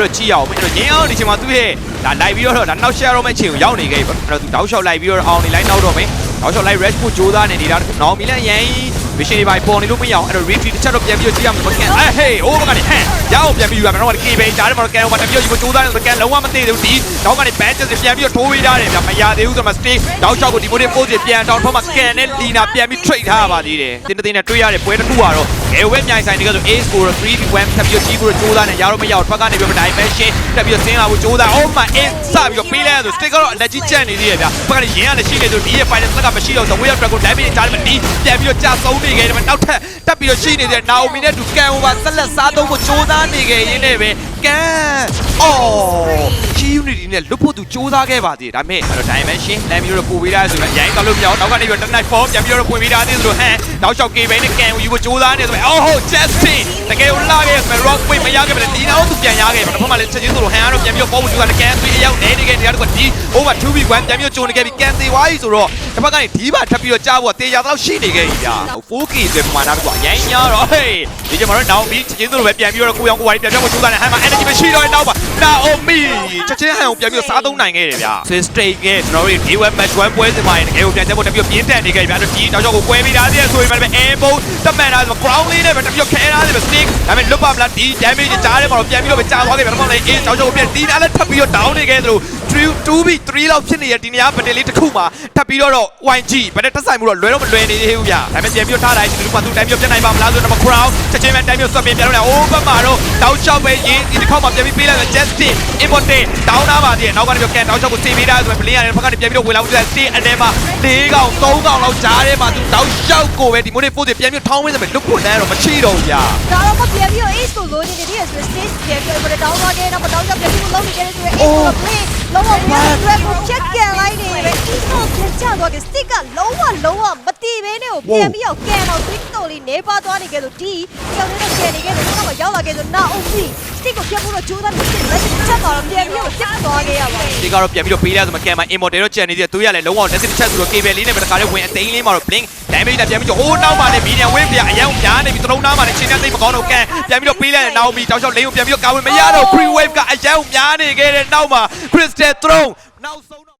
တို့ကြည့်ရအောင်အဲ့တော့ရင်းအောင်ဒီချိန်မှာသူ့ရဲ့ဒါလိုက်ပြီးတော့ဒါနောက်ရှယ်တော့မဲ့ချိန်ကိုရောက်နေခဲ့ပြီအဲ့တော့သူတောက်လျှောက်လိုက်ပြီးတော့အောင်နေလိုက်နောက်တော့မယ်တောက်လျှောက်လိုက် rush ကိုကြိုးစားနေနေတာနော်မီလန်ရန် mission တွေပိုင်းပေါ်နေလို့မရအောင်အဲ့တော့ retreat တစ်ချက်တော့ပြန်ပြီးတော့ကြည့်ရမှာမကန်အဲဟေးအိုးဘကနေဟန်ရအောင်ပြန်ပြီးယူရမယ်တော့ကေဘိန်းဒါလည်းမတော့ကန်ဟိုမှာတမျိုးယူကြိုးစားနေကန်လုံးဝမသိသေးဘူးဒီနောက်ကနေ badges ပြန်ပြီးတော့ထိုးပေးထားတယ်ဗျမရသေးဘူးဆိုတော့ stay တောက်လျှောက်ကိုဒီမိုးတွေ post ပြန်တောင်းထောက်မှာကန်နဲ့လီနာပြန်ပြီး trade ထားပါသေးတယ်တင်းတင်းနဲ့တွေ့ရတဲ့ပွဲတစ်ခုကတော့ငယ်ဝဲမြိုင်ဆိုင်တွေကဆို ace ကို 3v1 ထပ်ပြီးကြီးကိုကြိုးစားနေရတော့မရအောင်ဘက်ကနေပြီးတော့ dimension ထပ်ပြီးတော့ဆင်းလာဖို့ကြိုးစား oh my ace စပြီးတော့ပေးလိုက်ရဆို stick ကတော့လက်ကြီးကျန်နေသေးတယ်ဗျဘက်ကနေရင်းရလည်းရှိနေဆိုဒီရဲ့ final ဆက်ကမရှိတော့ the way of dragon damage ကြားတယ်မဒီပြန်ပြီးတော့ကြာဆုံးနေခဲ့တယ်နောက်ထပ်တက်ပြီးတော့ရှိနေတဲ့ Naomi နဲ့တူကန် over ဆက်လက်စားသုံးဖို့ကြိုးစားနေခဲ့ရင်းနဲ့ပဲ ကန်အော် Key Unity နဲ့လွတ်ဖို့သူစူးစမ်းခဲ့ပါသေးတယ်ဒါပေမဲ့အဲ့တော့ Dimension လမ်းပြီးတော့ပို့ပေးတာဆိုတော့ရိုင်းတော့လို့မရအောင်နောက်ကနေပြီးတော့ Night Form ပြန်ပြီးတော့ပွင့်ပေးတာသေးဆိုတော့ဟမ်နောက်လျှောက် K ဘိန်းနဲ့ကန်ကိုယူဖို့စူးစမ်းနေဆိုတော့အော်ဟုတ် Justin တကယ်ကိုလာခဲ့ဆိုတော့ Rock Point မရခဲ့ပါနဲ့ဒီနောက်သူပြန်ရခဲ့ပါတော့မှလည်းချက်ချင်းဆိုတော့ဟန်ကတော့ပြန်ပြီးတော့ပေါ်ဖို့စူးစမ်းတယ်ကန်3အရောက်နေနေခဲ့တရားတော့ဒီ over 2v1 ပြန်ပြီးတော့ဂျုံနေခဲ့ပြီးကန်သေးသွားပြီဆိုတော့တစ်ဖက်ကနေဒီပါထပ်ပြီးတော့ကြားဖို့တေးရတော့ရှိနေခဲ့ပြီဗျာ 4K ဆိုပမာဏတော့အရင်ညာတော့ဟေးဒီကျမတို့နောက်ပြီးချက်ချင်းဆိုတော့ပဲပြန်ပြီးတော့ကိုရောင်ကိုဝါရီပြန်ပြောင်းဖို့စူးစမ်းတယ်ဟန်မှာ energy မရှိတော့နောက်ပါ Naomi ချက်ချင်းဟန်ကိုပြန်ပြီးတော့စားသုံးနိုင်ခဲ့တယ်ဗျာ Swiss Straight ကကျွန်တော်တို့ D1 match 1ပွဲစဉ်မှာတကယ်ကိုပြန်ချက်ဖို့တပြည့်ပြင်းတက်နေခဲ့ဗျာတော့ဒီတောက်ချောက်ကိုကွဲပြီးသားသေးဆိုရင်လည်း airbow တက်မှန်တာဆို ground လေးနဲ့ပဲတပြည့်ခဲသားလေးပဲ stick ဒါပေမဲ့လွတ်ပါမလားဒီ damage ကြားထဲမှာတော့ပြန်ပြီးတော့ပဲကြာသွားခဲ့ဗျာတော့လည်း A တောက်ချောက်ကိုပြန်ဒီနားလည်းထပ်ပြီးတော့ down နေခဲ့သလို 2v 3လောက်ဖြစ်နေတဲ့ဒီနေရာဗတ်တယ်လေးတစ်ခုမှာထပ်ပြီးတော့ YG ဗတ်တယ်တက်ဆိုင်မှုတော့လွယ်တော့မလွယ်နေသေးဘူးဗျာဒါပေမဲ့ပြန်ပြီးတော့ထားလိုက်ဒီလူကသူတိုင်းပြီးတော့ပြတ်နိုင်ပါမလားဆိုတော့ crown ချက်ချင်းပဲတိုင်းပြီးတော့ဆွတ်ပြပြန်တော့ over မှာတော့တောက်ချောက်ပဲရင်းဒီတစ်ခေါက်မှာပြန်ပြီးပေးလိုက်တော့ Justin important down နာပါသေးတယ်နောက်ကနေပြီးတော့ကန်တောက်ချောက်ကိုစေးပေးတာဆိုတော့ play ရတယ်ဘက်ကနေပြန်ပြီးတော့ဝင်လာဖို့ stay အနေမှာ၄កောင်၃កောင်လောက်ကြားထဲမှာသူတောက်ချောက်ကိုပဲဒီမိုးလေးပို့တယ်ပြန်ပြီးထောင်းဝင်းတယ်ပဲလွတ်ဖို့လမ်းတော့မရှိတော့ဘူးဗျာဒါတော့မပြန်ပြီးတော့ ace ကိုလိုချင်နေတဲ့ဆို stage ပြန်ပြီးတော့တောင်းသွားခဲ့တော့မတောင်းကြပြန်ပြီးလုံးနေကြတယ်ဆိုရင် ace ကို play လုံးဝပြန်ပြီးတော့ check ကန်လိုက်နေပဲ ace ကိုပြန်ချသွားခဲ့ stick ကလုံးဝလုံးဝမတီးဘဲနဲ့ကိုပြန်ပြီးတော့ကန်တော့ stick တော်လေးနေပါသွားနေခဲ့ဆိုဒီကြောင်နေတဲ့ကန်နေခဲ့တယ်တော့ရောက်လာခဲ့ဆို now only stick ကိုပြန်ဖို့တော့ကြိုးစားနေတယ်လက်ချက်တော့ပြန်ပြီးတော့တက်သွားခဲ့ရပါဒီကတော့ပြန်ပြီးတော့ပေးလိုက်ဆိုမှကန်မှာ immortal တော့ကြံနေသေးတယ်သူရလည်းလုံးဝ necessity ချက်ဆိုတော့ cable လေးနဲ့ပဲတခါလေးဝင်အသိန်းလေးမှာတော့ blink damage နဲ့ပြန်ပြီးတော့ဟိုးနောက်မှာလည်း medium wave ပြအရန်များနေပြီးသလုံးနားမှာလည်းချင်းနဲ့သိမကောင်းတော့ကန်ပြန်ပြီးတော့ပေးလိုက်တဲ့ Naomi တောက်လျှောက်လိန်ကိုပြန်ပြီးတော့ကာဝေးမရတော့ free wave ကအရန်များနေခဲ့တဲ့နောက်မှာ crystal throne နောက်ဆုံးတော့